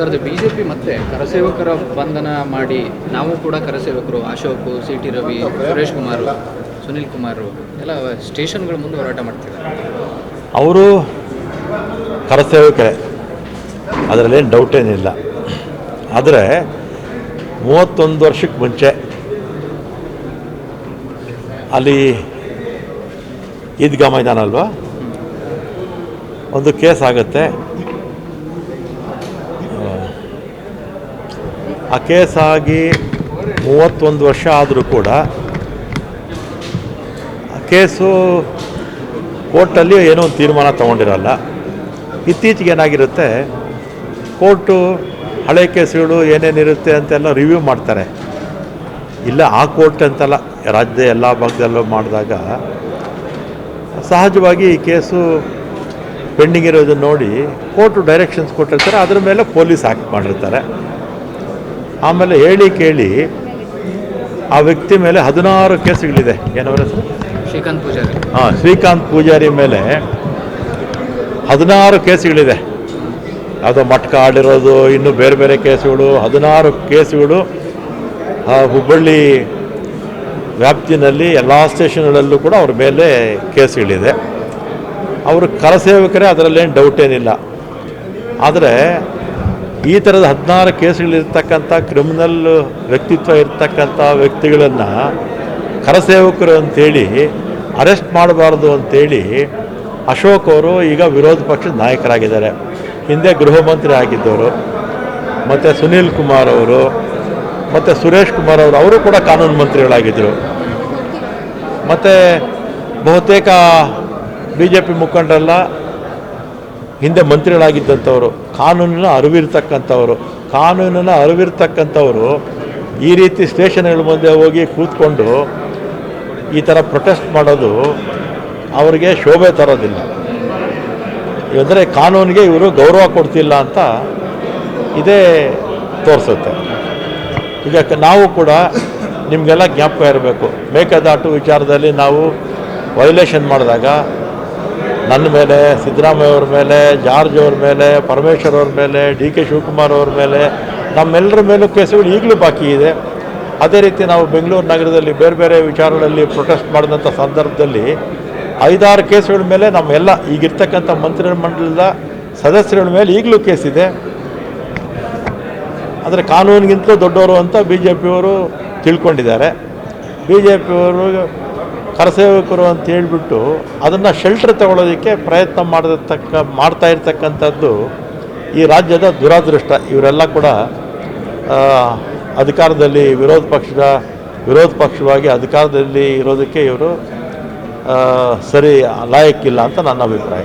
Sir B J P ಮತ್ತೆ ಕರಸೇವಕರ ಬಂಧನ ಮಾಡಿ ನಾವು ಕೂಡ ಕರಸೇವಕರು, ಅಶೋಕ್, ಸಿ ಟಿ ರವಿ, ಸುರೇಶ್ ಕುಮಾರ್, ಸುನಿಲ್ ಕುಮಾರ್ ಎಲ್ಲ ಸ್ಟೇಷನ್ಗಳ ಮುಂದೆ ಹೋರಾಟ ಮಾಡ್ತಿದ್ದಾರೆ. ಅವರು ಕರಸೇವಕರೇ. ಅದರಲ್ಲೇನು ಡೌಟ್ ಏನಿಲ್ಲ. ಆದರೆ ಮೂವತ್ತೊಂದು ವರ್ಷಕ್ಕೆ ಮುಂಚೆ ಅಲ್ಲಿ ಈದ್ಗಾ ಮೈದಾನ ಅಲ್ವಾ? ಒಂದು ಕೇಸ್ ಆಗುತ್ತೆ. ಆ ಕೇಸಾಗಿ ಮೂವತ್ತೊಂದು ವರ್ಷ ಆದರೂ ಕೂಡ ಆ ಕೇಸು ಕೋರ್ಟಲ್ಲಿ ಏನೋ ಒಂದು ತೀರ್ಮಾನ ತೊಗೊಂಡಿರಲ್ಲ. ಇತ್ತೀಚೆಗೆ ಏನಾಗಿರುತ್ತೆ? ಕೋರ್ಟು ಹಳೆ ಕೇಸುಗಳು ಏನೇನಿರುತ್ತೆ ಅಂತೆಲ್ಲ ರಿವ್ಯೂ ಮಾಡ್ತಾರೆ. ಇಲ್ಲ, ಆ ಕೋರ್ಟ್ ಅಂತಲ್ಲ. ರಾಜ್ಯದ ಎಲ್ಲ ಭಾಗದಲ್ಲೂ ಮಾಡಿದಾಗ ಸಹಜವಾಗಿ ಈ ಕೇಸು ಪೆಂಡಿಂಗ್ ಇರೋದನ್ನು ನೋಡಿ ಕೋರ್ಟು ಡೈರೆಕ್ಷನ್ಸ್ ಕೊಟ್ಟಿರ್ತಾರೆ. ಅದ್ರ ಮೇಲೆ ಪೊಲೀಸ್ ಆ್ಯಕ್ಟ್ ಮಾಡಿರ್ತಾರೆ. ಆಮೇಲೆ ಹೇಳಿ ಕೇಳಿ ಆ ವ್ಯಕ್ತಿ ಮೇಲೆ ಹದಿನಾರು ಕೇಸುಗಳಿದೆ. ಏನವರ ಹೆಸರು? ಶ್ರೀಕಾಂತ್ ಪೂಜಾರಿ. ಹಾಂ ಶ್ರೀಕಾಂತ್ ಪೂಜಾರಿ ಮೇಲೆ ಹದಿನಾರು ಕೇಸುಗಳಿದೆ. ಅದು ಮಟ್ಕ ಆಡಿರೋದು ಇನ್ನು ಬೇರೆ ಬೇರೆ ಕೇಸುಗಳು ಹದಿನಾರು ಕೇಸುಗಳು ಆ, ಹುಬ್ಬಳ್ಳಿ ವ್ಯಾಪ್ತಿನಲ್ಲಿ ಎಲ್ಲ ಸ್ಟೇಷನ್ಗಳಲ್ಲೂ ಕೂಡ ಅವ್ರ ಮೇಲೆ ಕೇಸುಗಳಿದೆ. ಅವರು ಕರಸೇವಕರೇ ಅದರಲ್ಲೇನು ಡೌಟ್ ಏನಿಲ್ಲ. ಆದರೆ ಈ ಥರದ ಹದಿನಾರು ಕೇಸುಗಳಿರ್ತಕ್ಕಂಥ ಕ್ರಿಮಿನಲ್ ವ್ಯಕ್ತಿತ್ವ ಇರ್ತಕ್ಕಂಥ ವ್ಯಕ್ತಿಗಳನ್ನು ಕರಸೇವಕರು ಅಂತೇಳಿ ಅರೆಸ್ಟ್ ಮಾಡಬಾರ್ದು ಅಂತೇಳಿ ಅಶೋಕ್ ಅವರು ಈಗ ವಿರೋಧ ಪಕ್ಷದ ನಾಯಕರಾಗಿದ್ದಾರೆ. ಹಿಂದೆ ಗೃಹ ಮಂತ್ರಿ ಆಗಿದ್ದವರು, ಮತ್ತು ಸುನೀಲ್ ಕುಮಾರ್ ಅವರು, ಮತ್ತು ಸುರೇಶ್ ಕುಮಾರ್ ಅವರು ಅವರು ಕೂಡ ಕಾನೂನು ಮಂತ್ರಿಗಳಾಗಿದ್ದರು. ಮತ್ತು ಬಹುತೇಕ ಬಿ ಜೆ ಪಿ ಮುಖಂಡರೆಲ್ಲ ಹಿಂದೆ ಮಂತ್ರಿಗಳಾಗಿದ್ದಂಥವರು, ಕಾನೂನಿನ ಅರಿವಿರ್ತಕ್ಕಂಥವ್ರು, ಕಾನೂನಿನ ಅರಿವಿರ್ತಕ್ಕಂಥವರು ಈ ರೀತಿ ಸ್ಟೇಷನ್ಗಳ ಮುಂದೆ ಹೋಗಿ ಕೂತ್ಕೊಂಡು ಈ ಥರ ಪ್ರೊಟೆಸ್ಟ್ ಮಾಡೋದು ಅವರಿಗೆ ಶೋಭೆ ತರೋದಿಲ್ಲ. ಅಂದರೆ ಕಾನೂನಿಗೆ ಇವರು ಗೌರವ ಕೊಡ್ತಿಲ್ಲ ಅಂತ ಇದೇ ತೋರಿಸುತ್ತೆ. ಈಗ ನಾವು ಕೂಡ ನಿಮಗೆಲ್ಲ ಜ್ಞಾಪಕ ಇರಬೇಕು. ಮೇಕೆದಾಟು ವಿಚಾರದಲ್ಲಿ ನಾವು ವೈಲೇಷನ್ ಮಾಡಿದಾಗ ನನ್ನ ಮೇಲೆ, ಸಿದ್ದರಾಮಯ್ಯ ಅವ್ರ ಮೇಲೆ, ಜಾರ್ಜ್ ಅವ್ರ ಮೇಲೆ, ಪರಮೇಶ್ವರ್ ಅವ್ರ ಮೇಲೆ, ಡಿ ಕೆ ಶಿವಕುಮಾರ್ ಅವ್ರ ಮೇಲೆ, ನಮ್ಮೆಲ್ಲರ ಮೇಲೂ ಕೇಸುಗಳು ಈಗಲೂ ಬಾಕಿ ಇದೆ. ಅದೇ ರೀತಿ ನಾವು ಬೆಂಗಳೂರು ನಗರದಲ್ಲಿ ಬೇರೆ ಬೇರೆ ವಿಚಾರಗಳಲ್ಲಿ ಪ್ರೊಟೆಸ್ಟ್ ಮಾಡಿದಂಥ ಸಂದರ್ಭದಲ್ಲಿ ಐದಾರು ಕೇಸುಗಳ ಮೇಲೆ ನಮ್ಮೆಲ್ಲ, ಈಗಿರ್ತಕ್ಕಂಥ ಮಂತ್ರಿಮಂಡಲದ ಸದಸ್ಯರುಗಳ ಮೇಲೆ ಈಗಲೂ ಕೇಸ್ ಇದೆ. ಆದರೆ ಕಾನೂನಿಗಿಂತಲೂ ದೊಡ್ಡವರು ಅಂತ ಬಿ ಜೆ ಪಿಯವರು ತಿಳ್ಕೊಂಡಿದ್ದಾರೆ. ಬಿ ಜೆ ಪಿಯವರು ಕರಸೇವಕರು ಅಂತ ಹೇಳಿಬಿಟ್ಟು ಅದನ್ನು ಶೆಲ್ಟರ್ ತಗೊಳ್ಳೋದಕ್ಕೆ ಪ್ರಯತ್ನ ಮಾಡತಕ್ಕ ಮಾಡ್ತಾ ಇರ್ತಕ್ಕಂಥದ್ದು ಈ ರಾಜ್ಯದ ದುರಾದೃಷ್ಟ. ಇವರೆಲ್ಲ ಕೂಡ ಅಧಿಕಾರದಲ್ಲಿ ವಿರೋಧ ಪಕ್ಷದ, ವಿರೋಧ ಪಕ್ಷವಾಗಿ ಅಧಿಕಾರದಲ್ಲಿ ಇರೋದಕ್ಕೆ ಇವರು ಸರಿ, ಲಾಯಕ್ಕಿಲ್ಲ ಅಂತ ನನ್ನ ಅಭಿಪ್ರಾಯ.